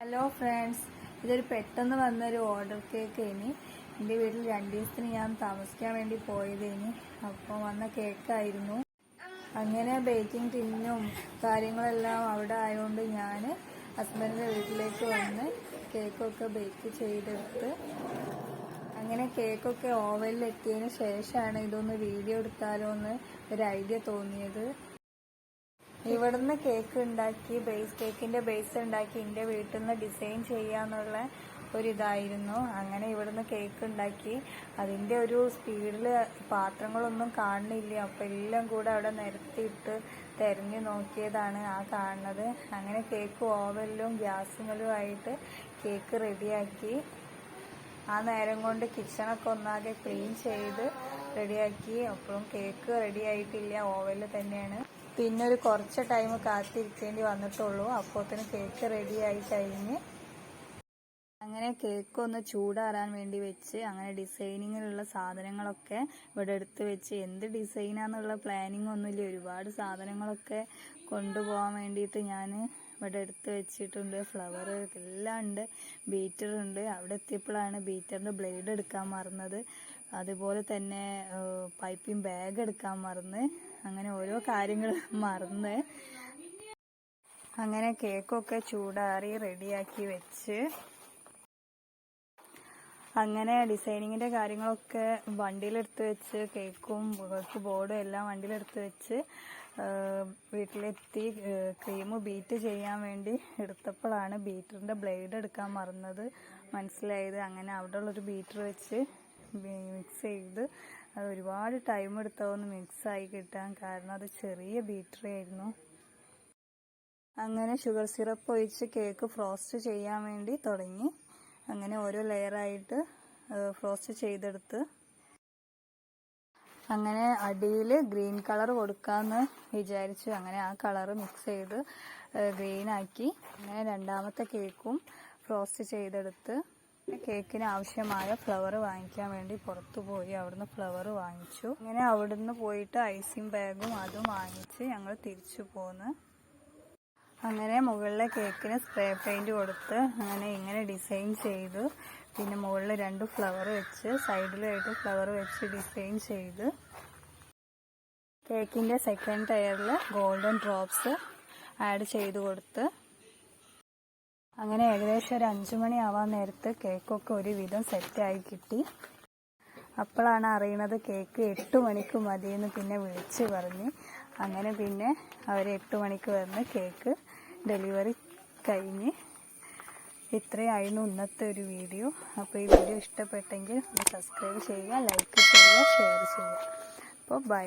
Hello friends ഇതൊരു പെട്ടെന്ന് വന്നൊരു ഓർഡർ കേക്ക് ഇനി എന്റെ വീട്ടിൽ രണ്ട് ദിവസത്തിന് ഞാൻ താമസിക്കാൻ വേണ്ടി പോയത് ഇനി അപ്പോൾ വന്ന കേക്കായിരുന്നു അങ്ങനെ ബേക്കിംഗ് ടിന്നും കാര്യങ്ങളെല്ലാം അവിടെ ആയതുകൊണ്ട് ഞാൻ ഹസ്ബൻഡിന്റെ വീട്ടിലേക്ക് വന്ന് കേക്കൊക്കെ ബേക്ക് ചെയ്തെടുത്ത്. അങ്ങനെ കേക്കൊക്കെ ഓവനിലെത്തിയതിന് ശേഷമാണ് ഇതൊന്ന് വീഡിയോ എടുത്താലോ എന്ന് ഒരു ഐഡിയ തോന്നിയത്. ഇവിടുന്ന് കേക്ക് ഉണ്ടാക്കി ബേസ് കേക്കിന്റെ ബേസ് ഉണ്ടാക്കി എന്റെ വീട്ടിൽ നിന്ന് ഡിസൈൻ ചെയ്യാന്നുള്ള ഒരിതായിരുന്നു. അങ്ങനെ ഇവിടുന്ന് കേക്ക് ഉണ്ടാക്കി. അതിന്റെ ഒരു സ്പീഡിൽ പാത്രങ്ങളൊന്നും കാണുന്നില്ല. അപ്പം എല്ലാം കൂടെ അവിടെ നിരത്തിയിട്ട് തിരഞ്ഞു നോക്കിയതാണ് ആ കാണുന്നത്. അങ്ങനെ കേക്ക് ഓവനിലും ഗ്യാസുമലും ആയിട്ട് കേക്ക് റെഡിയാക്കി ആ നേരം കൊണ്ട് കിച്ചണൊക്കെ ഒന്നാകെ ക്ലീൻ ചെയ്ത് റെഡിയാക്കി അപ്പോഴും കേക്ക് റെഡി ആയിട്ടില്ല. ഓവനിൽ തന്നെയാണ്. പിന്നെ ഒരു കുറച്ച് ടൈം കാത്തിരിക്കേണ്ടി വന്നിട്ടുള്ളൂ. അപ്പോത്തിന് കേക്ക് റെഡി ആയി കഴിഞ്ഞ് അങ്ങനെ കേക്ക് ഒന്ന് ചൂടാറാൻ വേണ്ടി വെച്ച് അങ്ങനെ ഡിസൈനിങ്ങിലുള്ള സാധനങ്ങളൊക്കെ ഇവിടെ എടുത്ത് വെച്ച് എന്ത് ഡിസൈനാന്നുള്ള പ്ലാനിങ് ഒന്നുമില്ല. ഒരുപാട് സാധനങ്ങളൊക്കെ കൊണ്ടുപോകാൻ വേണ്ടിയിട്ട് ഞാൻ ഇവിടെ എടുത്ത് വെച്ചിട്ടുണ്ട്. ഫ്ലവർ എല്ലാം ഉണ്ട് ബീറ്റർ ഉണ്ട്. അവിടെ എത്തിയപ്പോഴാണ് ബീറ്ററിന്റെ ബ്ലേഡ് എടുക്കാൻ മറന്നത്. അതുപോലെ തന്നെ പൈപ്പിംഗ് ബാഗ് എടുക്കാൻ മറന്ന്. അങ്ങനെ ഓരോ കാര്യങ്ങൾ മറന്ന്. അങ്ങനെ കേക്കൊക്കെ ചൂടാറി റെഡിയാക്കി വെച്ച് അങ്ങനെ ഡിസൈനിങ്ങിന്റെ കാര്യങ്ങളൊക്കെ വണ്ടിയിലെടുത്ത് വെച്ച് കേക്കും കേക്ക് ബോർഡും എല്ലാം വണ്ടിയിലെടുത്ത് വെച്ച് വീട്ടിലെത്തി ക്രീം ബീറ്റ് ചെയ്യാൻ വേണ്ടി എടുത്തപ്പോഴാണ് ബീറ്ററിന്റെ ബ്ലേഡ് എടുക്കാൻ മറന്നത്. മനസ്സിലായത് അങ്ങനെ അവിടെ ഉള്ളൊരു ബീറ്റർ വെച്ച് മിക്സ് ചെയ്ത് അത് ഒരുപാട് ടൈം എടുത്തതൊന്ന് മിക്സ് ആയി കിട്ടാൻ കാരണം അത് ചെറിയ ബീറ്റർ ആയിരുന്നു. അങ്ങനെ ഷുഗർ സിറപ്പ് ഒഴിച്ച് കേക്ക് ഫ്രോസ്റ്റ് ചെയ്യാൻ വേണ്ടി തുടങ്ങി. അങ്ങനെ ഓരോ ലെയറായിട്ട് ഫ്രോസ്റ്റ് ചെയ്തെടുത്ത് അങ്ങനെ അടിയിൽ ഗ്രീൻ കളർ കൊടുക്കാമെന്ന് വിചാരിച്ചു അങ്ങനെ ആ കളർ മിക്സ് ചെയ്ത് ഗ്രീൻ ആക്കി. അങ്ങനെ രണ്ടാമത്തെ കേക്കും ഫ്രോസ്റ്റ് ചെയ്തെടുത്ത് കേക്കിന് ആവശ്യമായ ഫ്ലവർ വാങ്ങിക്കാൻ വേണ്ടി പുറത്തു പോയി. അവിടുന്ന് ഫ്ലവർ വാങ്ങിച്ചു. അങ്ങനെ അവിടുന്ന് പോയിട്ട് ഐസിങ് ബാഗും അതും വാങ്ങിച്ച് ഞങ്ങൾ തിരിച്ചു പോന്ന്. അങ്ങനെ മുകളിലെ കേക്കിന് സ്പ്രേ പെയിന്റ് കൊടുത്ത് അങ്ങനെ ഇങ്ങനെ ഡിസൈൻ ചെയ്തു. പിന്നെ മുകളിൽ രണ്ട് ഫ്ലവർ വെച്ച് സൈഡിലായിട്ട് ഫ്ലവർ വെച്ച് ഡിസൈൻ ചെയ്ത്. കേക്കിന്റെ സെക്കൻഡ് ടയറിൽ ഗോൾഡൻ ഡ്രോപ്സ് ആഡ് ചെയ്ത് കൊടുത്ത്. അങ്ങനെ ഏകദേശം ഒരു അഞ്ചു മണി ആവാൻ നേരത്ത് കേക്കൊക്കെ ഒരുവിധം സെറ്റായി കിട്ടി. അപ്പോഴാണ് അറിയണത് കേക്ക് എട്ട് മണിക്ക് മതിയെന്ന് പിന്നെ വിളിച്ച് പറഞ്ഞ്. അങ്ങനെ പിന്നെ അവർ എട്ട് മണിക്ക് വന്ന് കേക്ക് ഡെലിവറി കഴിഞ്ഞ് ഇത്രയായിരുന്നു ഇന്നത്തെ ഒരു വീഡിയോ. അപ്പോൾ ഈ വീഡിയോ ഇഷ്ടപ്പെട്ടെങ്കിൽ സബ്സ്ക്രൈബ് ചെയ്യുക ലൈക്ക് ചെയ്യുക ഷെയർ ചെയ്യുക. അപ്പോൾ ബൈ.